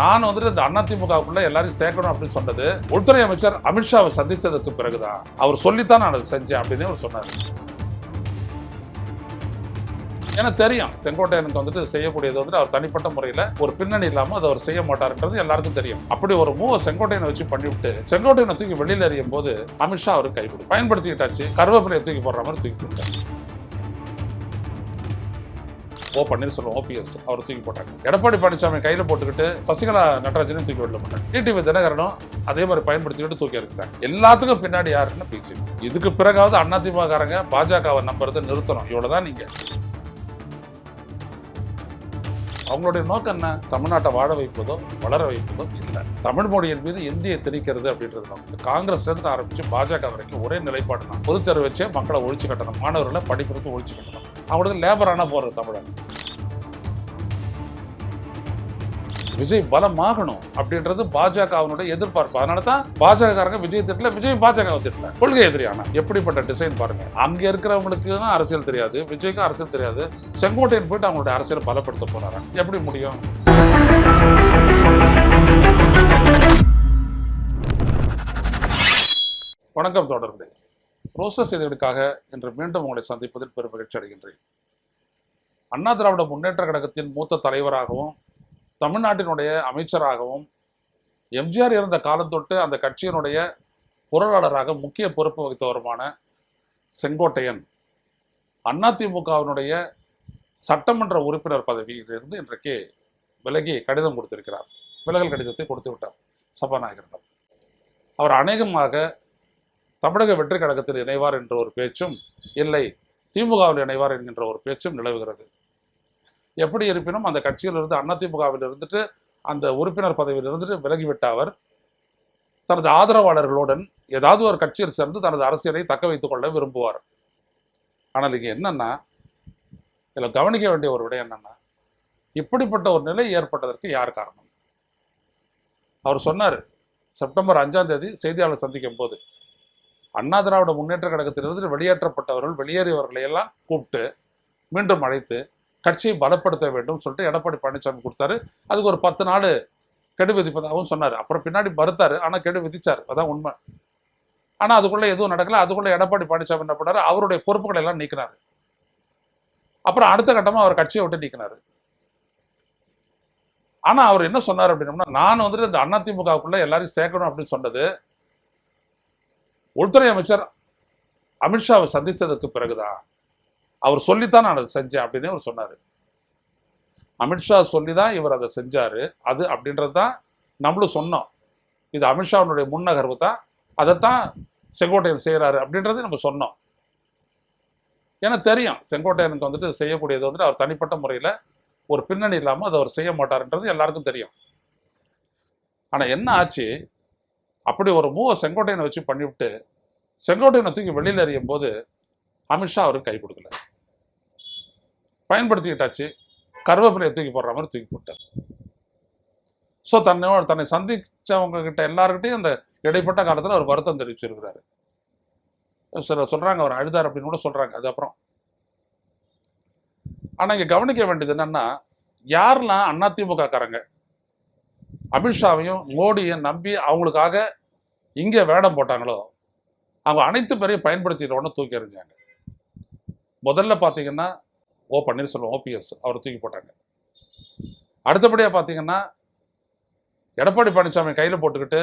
நான் வந்துட்டு இந்த அதிமுகவுக்குள்ள எல்லாரையும் சேர்க்கணும் அப்படின்னு சொன்னது உள்துறை அமைச்சர் அமித்ஷாவை சந்திச்சதுக்கு பிறகுதான். அவர் சொல்லித்தான் நான் அதை செஞ்சேன் அப்படின்னு அவர் சொன்னார். எனக்கு தெரியும் செங்கோட்டையனுக்கு வந்துட்டு செய்யக்கூடியது வந்துட்டு அவர் தனிப்பட்ட முறையில் ஒரு பின்னணி இல்லாமல் அதை அவர் செய்ய மாட்டாருன்றது எல்லாருக்கும் தெரியும். அப்படி ஒரு மூவ செங்கோட்டையனை வச்சு பண்ணிவிட்டு செங்கோட்டையனை தூக்கி வெளியில் எறியும் போது அமித்ஷா அவருக்கு கைப்பிடி. பயன்படுத்திக்கிட்டாச்சு கருவேப்பிலையை தூக்கி போடுற மாதிரி தூக்கி போட்டார். ஓ பன்னீர்செல்வம் ஓபிஎஸ் அவர் தூக்கி போட்டாங்க. எடப்பாடி பழனிசாமி கையில் போட்டுக்கிட்டு சசிகலா நடராஜனையும் தூக்கி வெளில போட்டாங்க. டிடிவி தினகரனும் அதே மாதிரி பயன்படுத்திக்கிட்டு தூக்கி இருக்கிறாங்க எல்லாத்துக்கும் பின்னாடி யாருன்னு பிஜேபி. இதுக்கு பிறகாவது அதிமுககாரங்க பாஜகவை நம்புறதை நிறுத்தணும். இவ்வளவுதான் நீங்க அவங்களுடைய நோக்கம் என்ன? தமிழ்நாட்டை வாழ வைப்பதோ வளர வைப்பதோ இல்லை. தமிழ் மொழியின் மீது இந்தியை திணிக்கிறது அப்படின்றது நோக்கம் காங்கிரஸ்லேருந்து ஆரம்பித்து பாஜக வரைக்கும் ஒரே நிலைப்பாடு தான் பொதுத்தேர்வு வச்சே மக்களை ஒழிச்சு கட்டணும். மாணவர்களை படிப்புக்கு ஒழிச்சு கட்டணும். அவங்களுக்கு லேபரானா போறது தமிழன். விஜய் பலமாகணும் அப்படின்றது பாஜகவினுடைய எதிர்பார்ப்பு. அதனால தான் பாஜகக்காரங்க விஜய் திட்டல விஜய் பாஜக திட்டல. கொள்கை எதிரியானா. எப்படிப்பட்ட டிசைன் பாருங்க. அங்க இருக்கிறவங்களுக்கு அரசியல் தெரியாது விஜய்க்கும் அரசியல் தெரியாது. செங்கோட்டையன் போயிட்டு அவங்களுடைய அரசியலை பலப்படுத்த போறாங்க எப்படி முடியும்? வணக்கம் தொடர்ந்து ரோசஸ் செய்திகளுக்காக இன்று மீண்டும் உங்களை சந்திப்பதில் பெரும் மகிழ்ச்சி அடைகின்றேன். அண்ணா திராவிட முன்னேற்ற கழகத்தின் மூத்த தலைவராகவும் தமிழ்நாட்டினுடைய அமைச்சராகவும் எம்ஜிஆர் இருந்த காலம் தொட்டு அந்த கட்சியினுடைய பொருளாளராக முக்கிய பொறுப்பு வகித்தவருமான செங்கோட்டையன் அதிமுகவினுடைய சட்டமன்ற உறுப்பினர் பதவியிலிருந்து இன்றைக்கு விலகி கடிதம் கொடுத்திருக்கிறார். விலகல் கடிதத்தை கொடுத்து விட்டார் சபாநாயகரிடம். அவர் அநேகமாக தமிழக வெற்றி கழகத்தில் இணைவார் என்ற ஒரு பேச்சும் இல்லை. திமுகவில் இணைவார் என்கின்ற ஒரு பேச்சும் நிலவுகிறது. எப்படி இருப்பினும் அந்த கட்சியிலிருந்து அதிமுகவில் இருந்துட்டு அந்த உறுப்பினர் பதவியில் இருந்துட்டு விலகிவிட்ட அவர் தனது ஆதரவாளர்களுடன் ஏதாவது ஒரு கட்சியில் சேர்ந்து தனது அரசியலை தக்க வைத்துக் கொள்ள விரும்புவார். ஆனால் இங்கே என்னன்னா இதில் கவனிக்க வேண்டிய ஒரு விடயம் என்னன்னா இப்படிப்பட்ட ஒரு நிலை ஏற்பட்டதற்கு யார் காரணம்? அவர் சொன்னார் செப்டம்பர் அஞ்சாம் தேதி செய்தியாளர் சந்திக்கும் போது அண்ணா திராவிட முன்னேற்ற கழகத்திலிருந்து வெளியேற்றப்பட்டவர்கள் வெளியேறியவர்களை எல்லாம் கூப்பிட்டு மீண்டும் அழைத்து கட்சியை பலப்படுத்த வேண்டும் சொல்லிட்டு எடப்பாடி பழனிசாமி கொடுத்தாரு. அதுக்கு ஒரு பத்து நாள் கெடு விதிப்பதாகவும் சொன்னார். அப்புறம் பின்னாடி மறுத்தாரு. ஆனால் கெடு விதிச்சார். அதான் உண்மை. ஆனால் அதுக்குள்ளே எதுவும் நடக்கல. அதுக்குள்ளே எடப்பாடி பழனிசாமி என்ன பண்ணார்? அவருடைய பொறுப்புகளை எல்லாம் நீக்கினார். அப்புறம் அடுத்த கட்டமாக அவர் கட்சியை விட்டு நீக்கினார். ஆனால் அவர் என்ன சொன்னார் அப்படின்னம்னா நான் வந்துட்டு இந்த அதிமுகவுக்குள்ளே எல்லாரையும் சேர்க்கணும் அப்படின்னு சொன்னது உள்துறை அமைச்சர் அமித்ஷாவை சந்தித்ததுக்கு பிறகுதான் அவர் சொல்லித்தான் நான் அதை செஞ்சேன் அப்படின்னு அவர் சொன்னார். அமித்ஷா சொல்லி தான் இவர் அதை செஞ்சார். அது அப்படின்றது தான் நம்மளும் சொன்னோம். இது அமித்ஷாவினுடைய முன்னகர்வு தான். அதைத்தான் செங்கோட்டையன் செய்கிறாரு அப்படின்றது நம்ம சொன்னோம். ஏன்னா தெரியும் செங்கோட்டையனுக்கு வந்துட்டு செய்யக்கூடியது வந்துட்டு அவர் தனிப்பட்ட முறையில் ஒரு பின்னணி இல்லாமல் அதை அவர் செய்ய மாட்டார்ன்றது எல்லாருக்கும் தெரியும். ஆனால் என்ன ஆச்சு? அப்படி ஒரு மூவை செங்கோட்டையனை வச்சு பண்ணிவிட்டு செங்கோட்டையனை தூக்கி வெளியில் எறியும் போது அமித்ஷா அவருக்கு கை கொடுக்கல. பயன்படுத்திக்கிட்டாச்சு. கருவேப்பிலையை தூக்கி போடுற மாதிரி தூக்கி போட்டார். ஸோ தன்னை தன்னை சந்திச்சவங்க கிட்ட எல்லாருக்கிட்டையும் அந்த இடைப்பட்ட காலத்தில் அவர் வருத்தம் தெரிவிச்சிருக்கிறாரு. சில சொல்றாங்க அவர் அழுதார் அப்படின்னு கூட சொல்றாங்க. அது அப்புறம். ஆனால் இங்கே கவனிக்க வேண்டியது என்னன்னா யாரெல்லாம் அதிமுக காரங்க அமித்ஷாவையும் மோடியும் நம்பி அவங்களுக்காக இங்கே வேடம் போட்டாங்களோ அவங்க அனைத்து பேரையும் பயன்படுத்திடுவோன்னு தூக்கி எறிஞ்சாங்க. முதல்ல பார்த்தீங்கன்னா ஓ பன்னீர்செல்வம் ஓபிஎஸ் அவர் தூக்கி போட்டாங்க. அடுத்தபடியாக பார்த்தீங்கன்னா எடப்பாடி பழனிசாமி கையில் போட்டுக்கிட்டு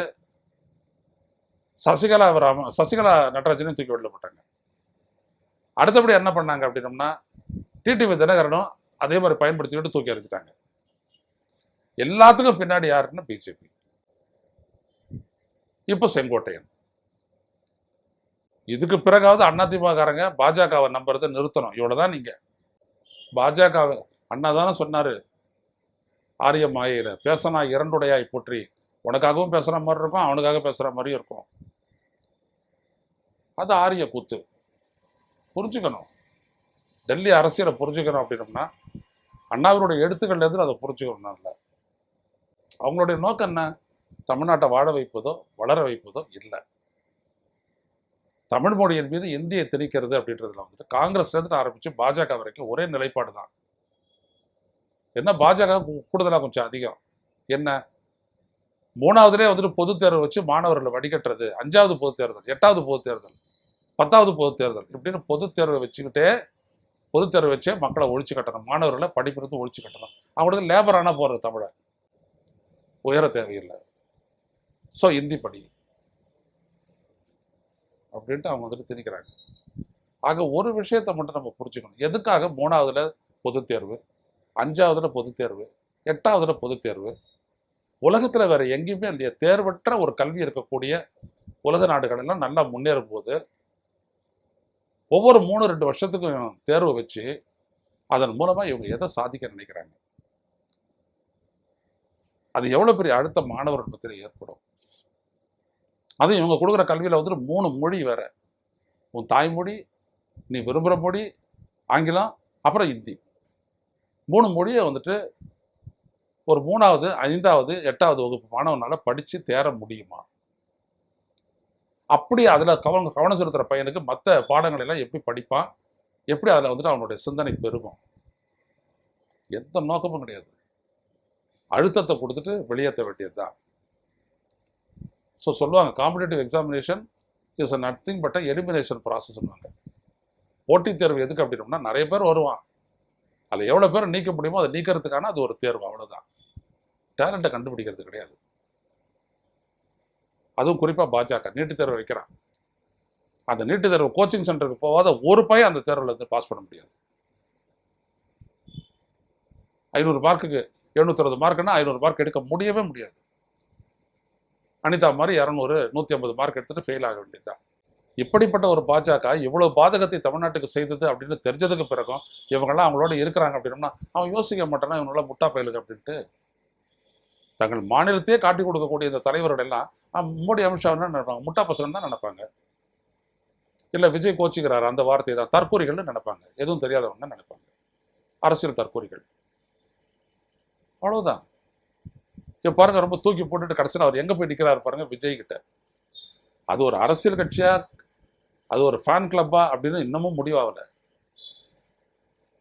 சசிகலா ராம சசிகலா நடராஜனையும் தூக்கி வெளில போட்டாங்க. அடுத்தபடி என்ன பண்ணாங்க அப்படின்னம்னா டிடிவி தினகரனும் அதே மாதிரி பயன்படுத்திக்கிட்டு தூக்கி எறிஞ்சிட்டாங்க. எல்லாத்துக்கும் பின்னாடி யாருன்னா பிஜேபி இப்போ செங்கோட்டையன். இதுக்கு பிறகாவது அதிமுககாரங்க பாஜகவை நம்புறதை நிறுத்தணும். இவ்வளவுதான் நீங்க. பாஜகவை அண்ணா தானே சொன்னாரு. ஆரிய மாயையில பேசனா இரண்டுடையாய் போற்றி. உனக்காகவும் பேசுற மாதிரி இருக்கும் அவனுக்காக பேசுற மாதிரியும் இருக்கும். அது ஆரிய கூத்து. புரிஞ்சுக்கணும். டெல்லி அரசியலை புரிஞ்சுக்கணும் அப்படின்னம்னா அண்ணாவினுடைய எழுத்துக்கள்ல இருந்து அதை புரிஞ்சுக்கணும் இல்லை. அவங்களுடைய நோக்கம் என்ன? தமிழ்நாட்டை வாழ வைப்பதோ வளர வைப்பதோ இல்லை. தமிழ் மொழியின் மீது இந்தியை திணிக்கிறது அப்படின்றதுல வந்துட்டு காங்கிரஸ்ல இருந்து பாஜக வரைக்கும் ஒரே நிலைப்பாடு தான். என்ன பாஜக கூடுதலாக கொஞ்சம் அதிகம். என்ன? மூணாவதுலேயே வந்துட்டு பொதுத் தேர்வு வச்சு மாணவர்களை வடிகட்டுறது. அஞ்சாவது பொதுத் தேர்தல் எட்டாவது பொது தேர்தல் பத்தாவது பொது தேர்தல் இப்படின்னு பொதுத் தேர்வை வச்சுக்கிட்டே பொதுத் தேர்வு வச்சே மக்களை ஒழிச்சு கட்டணும். மாணவர்களை படிப்பிருந்து ஒழிச்சு கட்டணும். அவங்களுக்கு லேபர் ஆனால் போகிறது தமிழை. உயர தேவையில்லை. ஸோ இந்தி படி. அப்படின்ட்டு அவங்க வந்துட்டு திணிக்கிறாங்க. ஆக ஒரு விஷயத்தை மட்டும் நம்ம புரிஞ்சுக்கணும். எதுக்காக மூணாவதுல பொதுத் தேர்வு அஞ்சாவதுல பொதுத் தேர்வு எட்டாவதுல பொதுத் தேர்வு? உலகத்தில் வேற எங்கேயுமே இல்லையா தேர்வற்ற ஒரு கல்வி இருக்கக்கூடிய உலக நாடுகளெல்லாம் நல்லா முன்னேறும் போது ஒவ்வொரு மூணு ரெண்டு வருஷத்துக்கும் தேர்வு வச்சு அதன் மூலமாக இவங்க எதை சாதிக்க நினைக்கிறாங்க? அது எவ்வளோ பெரிய அழுத்த மாணவர்கள் மத்தியில் ஏற்படும்? அதுவும் இவங்க கொடுக்குற கல்வியில் வந்துட்டு மூணு மொழி வேறு. உன் தாய்மொழி நீ விரும்புகிற மொழி ஆங்கிலம் அப்புறம் ஹிந்தி மூணு மொழியை வந்துட்டு ஒரு மூணாவது ஐந்தாவது எட்டாவது வகுப்பு மாணவனால் படித்து தேர முடியுமா? அப்படி அதில் கவனம் கவனம் செலுத்துகிற பையனுக்கு மற்ற பாடங்களெல்லாம் எப்படி படிப்பான்? எப்படி அதில் வந்துட்டு அவனுடைய சிந்தனை பெருகும்? எந்த நோக்கமும் கிடையாது. அழுத்தத்தை கொடுத்துட்டு வெளியேற்ற வேண்டியது தான் ஸோ சொல்லுவாங்க competitive examination is a nothing but elimination process சொல்லுவாங்க. போட்டித் தேர்வு எதுக்கு அப்படின்னோம்னா நிறைய பேர் வருவான். அதில் எவ்வளோ பேர் நீக்க முடியுமோ அதை நீக்கிறதுக்கான அது ஒரு தேர்வு அவ்வளோதான் டேலண்ட்டை கண்டுபிடிக்கிறது கிடையாது. அதுவும் குறிப்பாக பாஜக நீட்டுத் தேர்வு வைக்கிறான். அந்த நீட்டுத் தேர்வு கோச்சிங் சென்டருக்கு போகாத ஒரு பையன் அந்த தேர்வில் இருந்து பாஸ் பண்ண முடியாது. ஐநூறு மார்க்குக்கு எழுநூத்தறுபது மார்க்குன்னா ஐநூறு மார்க் எடுக்க முடியவே முடியாது. அனிதா மாதிரி இரநூறு நூற்றி ஐம்பது மார்க் எடுத்துட்டு ஃபெயில் ஆக வேண்டியதுதான். இப்படிப்பட்ட ஒரு பாஜக இவ்வளோ பாதகத்தை தமிழ்நாட்டுக்கு செய்தது அப்படின்னு தெரிஞ்சதுக்கு பிறகும் இவங்கெல்லாம் அவங்களோட இருக்கிறாங்க அப்படின்னா அவன் யோசிக்க மாட்டானா இவங்களாம் முட்டா பயலுக்கு அப்படின்ட்டு? தங்கள் மாநிலத்தையே காட்டி கொடுக்கக்கூடிய இந்த தலைவர்கள் எல்லாம் மோடி அமித்ஷா நினைப்பாங்க? முட்டா பசங்க தான் நினைப்பாங்க. இல்லை விஜய் கோச்சிக்கிறாரு? அந்த வார்த்தையை தான். தற்கூரிகள்னு நினைப்பாங்க. எதுவும் தெரியாதவங்க நினைப்பாங்க. அரசியல் தற்கூரிகள் அவ்வளோதான் இப்போ பாருங்கள் ரொம்ப தூக்கி போட்டுட்டு கடைசியில் அவர் எங்கே போய் நிற்கிறாரு பாருங்க விஜய் கிட்ட. அது ஒரு அரசியல் கட்சியா அது ஒரு ஃபேன் கிளப்பா அப்படின்னு இன்னமும் முடிவாகல.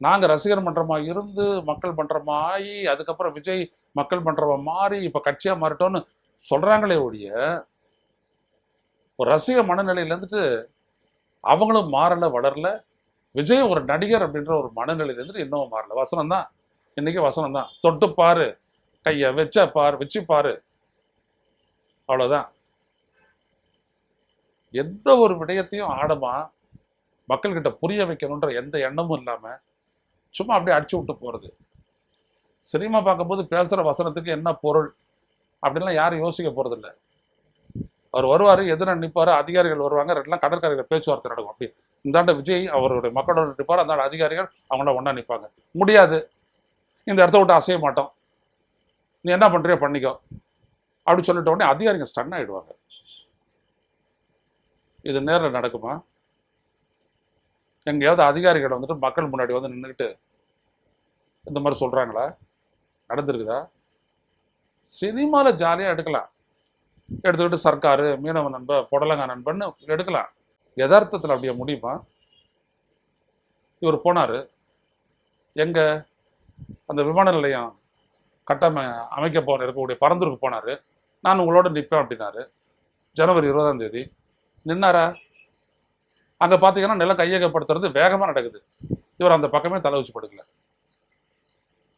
நாங்கள் ரசிகர் மன்றமாக இருந்து மக்கள் மன்றமா ஆகி அதுக்கப்புறம் விஜய் மக்கள் மன்றமாக மாறி இப்போ கட்சியாக மாறிட்டோன்னு சொல்கிறாங்களே ஒழிய ஒரு ரசிக மனநிலையிலேருந்துட்டு அவங்களும் மாறலை வளரல. விஜய் ஒரு நடிகர் அப்படின்ற ஒரு மனநிலையிலேருந்து இன்னமும் மாறல. வசனம் தான் இன்னைக்கு வசனம் தான் தொட்டு பாரு. கைய வச்ச பாரு வச்சு பாரு. அவ்வளவுதான். எந்த ஒரு விடயத்தையும் ஆடமா மக்கள்கிட்ட புரிய வைக்கணுன்ற எந்த எண்ணமும் இல்லாம சும்மா அப்படியே அடிச்சு விட்டு போறது. சினிமா பார்க்கும்போது பேசுற வசனத்துக்கு என்ன பொருள் அப்படின்லாம் யாரும் யோசிக்க போறது இல்ல அவர் வருவாரு எதிர நிற்பார் அதிகாரிகள் வருவாங்க ரெண்டுலாம் கடற்கரையில் பேச்சுவார்த்தை நடக்கும். அப்படி இந்தாண்ட விஜய் அவருடைய மக்களோட நிற்பார் அந்தாண்ட அதிகாரிகள் அவங்கள ஒன்றா நிற்பாங்க முடியாது. இந்த இடத்த விட்டு அசைய மாட்டோம். நீ என்ன பண்ணுறியோ பண்ணிக்கோ. அப்படி சொல்லிட்ட உடனே அதிகாரிங்க ஸ்டன் ஆகிடுவாங்க இது நேரில் நடக்குமா? எங்கேயாவது அதிகாரிகள் வந்துட்டு மக்கள் முன்னாடி வந்து நின்றுக்கிட்டு இந்த மாதிரி சொல்றாங்களா? நடந்திருக்குதா? சினிமாவில் ஜாலியாக எடுக்கலாம். எடுத்துக்கிட்டு சர்க்காரு மீனவ நண்பன் புடலங்கா நண்பன்னு எடுக்கலாம். யதார்த்தத்தில் அப்படியே முடியுமா? இவர் போனார். எங்க? அந்த விமான நிலையம் கட்டம அமைக்க போன இருக்கக்கூடிய பரந்தூருக்கு போனார். நான் உங்களோட நிற்பேன் அப்படின்னாரு. ஜனவரி இருபதாம் தேதி. நின்னாரா? அங்கே பார்த்தீங்கன்னா நிலம் கையகப்படுத்துறது வேகமாக நடக்குது. இவர் அந்த பக்கமே தலை வச்சு படுக்கல.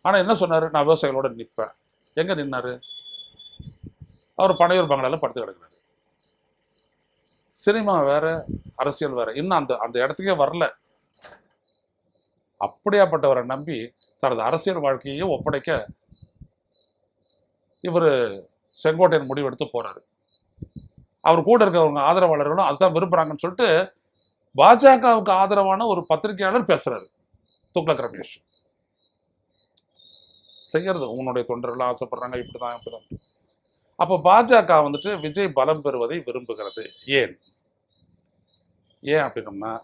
ஆனால் என்ன சொன்னார்? நான் விவசாயிகளோட நிற்பேன் எங்கே நின்னாரு? அவர் பனையூர் பங்களால படுத்து கிடக்கிறார். சினிமா வேற அரசியல் வேற. இன்னும் அந்த அந்த இடத்துக்கே வரல. அப்படியாப்பட்டவரை நம்பி தனது அரசியல் வாழ்க்கையையும் ஒப்படைக்க இவர் செங்கோட்டையன் முடிவெடுத்து போறாரு. அவர் கூட இருக்கிறவங்க ஆதரவாளர்களும் அதுதான் விரும்புறாங்கன்னு சொல்லிட்டு பாஜகவுக்கு ஆதரவான ஒரு பத்திரிகையாளர் பேசுறாரு. துக்ளக் ரமேஷ். செய்யறது உன்னுடைய தொண்டர்கள் ஆசைப்படுறாங்க இப்படிதான் இப்படிதான். அப்போ பாஜக வந்துட்டு விஜய் பலம் பெறுவதை விரும்புகிறது. ஏன்? ஏன் அப்படின்னோம்னா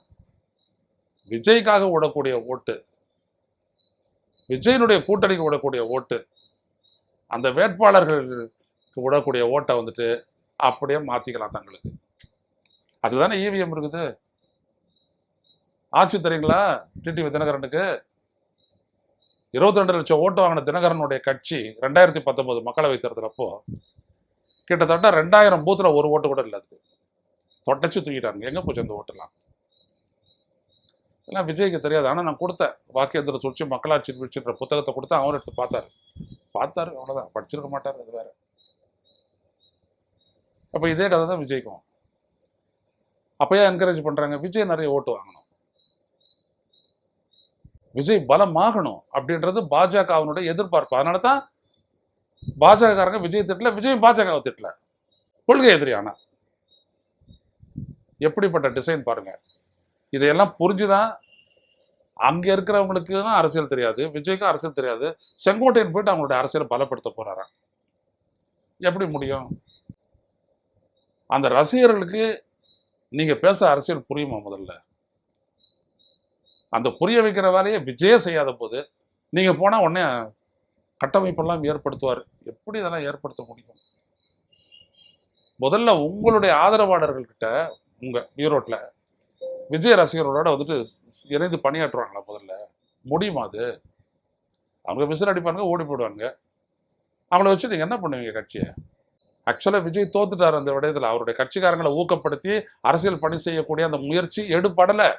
விஜய்க்காக விடக்கூடிய ஓட்டு விஜயனுடைய கூட்டணிக்கு விடக்கூடிய ஓட்டு அந்த வேட்பாளர்களுக்கு விடக்கூடிய ஓட்டை வந்துட்டு அப்படியே மாத்திக்கலாம் தங்களுக்கு. அதுதானே இவிஎம் இருக்குது? ஆட்சி தெரியுங்களா? டிடிவி தினகரனுக்கு? இருபத்தி ரெண்டு லட்சம் ஓட்டு வாங்கின தினகரனுடைய கட்சி ரெண்டாயிரத்தி பத்தொன்பது மக்களவை தேர்தலப்போ கிட்டத்தட்ட ரெண்டாயிரம் பூத்தில் ஒரு ஓட்டு கூட இல்லை அதுக்கு. தொட்டச்சு தூக்கிட்டாங்க எங்க போச்சு அந்த ஓட்டுலாம் எல்லாம் விஜய்க்கு தெரியாது. ஆனால் நான் கொடுத்தேன். வாக்கியந்திர சுழற்சி மக்களாட்சி வீழ்ச்சின்ற புத்தகத்தை கொடுத்தேன். அவர் எடுத்து பார்த்தாரு. பார்த்தாரு அவ்வளவுதான். படிச்சிருக்க மாட்டார் அது வேற. அப்ப இதே கதை தான் விஜய்க்கும். அப்ப ஏன் என்கரேஜ் பண்றாங்க விஜய் நிறைய ஓட்டு வாங்கணும். விஜய் பலமாகணும் அப்படின்றது பாஜகவினுடைய எதிர்பார்ப்பு. அதனால தான் பாஜகக்காரங்க விஜய் திட்டல விஜய் பாஜகவை திட்டல. கொள்கை எதிரியான. எப்படிப்பட்ட டிசைன் பாருங்க. இதையெல்லாம் புரிஞ்சுதான் அங்கே இருக்கிறவங்களுக்கு தான் அரசியல் தெரியாது. விஜய்க்கும் அரசியல் தெரியாது. செங்கோட்டையன் போயிட்டு அவங்களுடைய அரசியலை பலப்படுத்த போகிறாராம் எப்படி முடியும்? அந்த ரசிகர்களுக்கு நீங்கள் பேச அரசியல் புரியுமா முதல்ல? அந்த புரிய வைக்கிற வேலையை விஜய செய்யாத போது நீங்கள் போனால் உடனே கட்டமைப்பெல்லாம் ஏற்படுத்துவார். எப்படி இதெல்லாம் ஏற்படுத்த முடியும்? முதல்ல உங்களுடைய ஆதரவாளர்கள்கிட்ட உங்கள் ஈரோட்டில் விஜய் ரசிகர்களோட வந்துட்டு இணைந்து பணியாற்றுவாங்களா முதல்ல? முடியுமா அது? அவங்க விசில் அடிப்பாங்க ஓடி போடுவாங்க அவங்கள வச்சு நீங்க என்ன பண்ணுவீங்க கட்சியை? ஆக்சுவலாக விஜய் தோத்துட்டார் அந்த விடயத்தில். அவருடைய கட்சிக்காரங்களை ஊக்கப்படுத்தி அரசியல் பணி செய்யக்கூடிய அந்த முயற்சி எடுபடலை.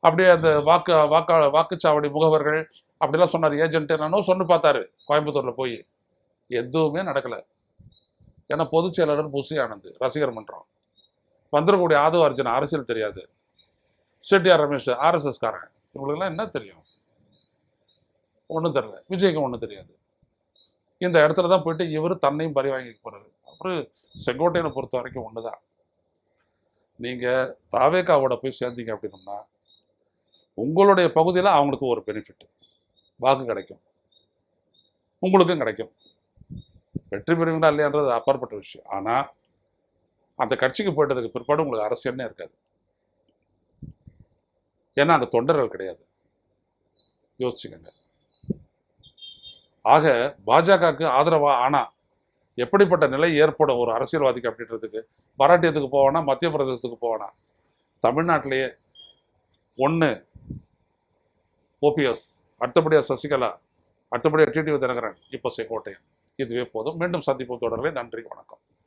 அப்படியே அந்த வாக்கு வாக்கா வாக்குச்சாவடி முகவர்கள் அப்படிலாம் சொன்னார். ஏஜென்ட் என்னன்னோ சொன்னு பார்த்தாரு கோயம்புத்தூரில் போய். எதுவுமே நடக்கலை. ஏன்னா பொதுச் செயலாளர் புசி ஆனந்த் ரசிகர் மன்றம். வந்துடக்கூடிய ஆதவ அர்ஜுன் அரசியல் தெரியாது. செட்டியார் ரமேஷ் ஆர்எஸ்எஸ் காரன் இவங்களுக்கெல்லாம் என்ன தெரியும்? ஒன்றும் தெரியல. விஜய்க்கு ஒன்றும் தெரியாது. இந்த இடத்துல தான் போயிட்டு இவர் தன்னையும் பறி வாங்கிக்க போகிறாரு அப்புறம் செங்கோட்டையனை பொறுத்த வரைக்கும் ஒன்று தான் நீங்கள் தாவேக்காவோட போய் சேர்ந்தீங்க அப்படின்னம்னா உங்களுடைய பகுதியில் அவங்களுக்கு ஒரு பெனிஃபிட் வாக்கு கிடைக்கும். உங்களுக்கும் கிடைக்கும். வெற்றி பெறுவீங்களா இல்லையான்றது அப்பாற்பட்ட விஷயம். ஆனால் அந்த கட்சிக்கு போயிட்டதுக்கு பிற்பாடு உங்களுக்கு அரசியல்னே இருக்காது. ஏன்னா அங்கே தொண்டர்கள் கிடையாது. யோசிச்சுக்கோங்க. ஆக பாஜகவுக்கு ஆதரவா ஆனா எப்படிப்பட்ட நிலை ஏற்படும் ஒரு அரசியல்வாதிக்கு அப்படின்றதுக்கு? மராட்டியத்துக்கு போவானா மத்திய பிரதேசத்துக்கு போவானா? தமிழ்நாட்டிலேயே ஒன்று ஓபிஎஸ் அடுத்தபடியாக சசிகலா அடுத்தபடியாக டிடிவி தினகரன் இப்போ செங்கோட்டையன் இதுவே போதும். மீண்டும் சந்திப்போம் தொடர்பே நன்றி வணக்கம்.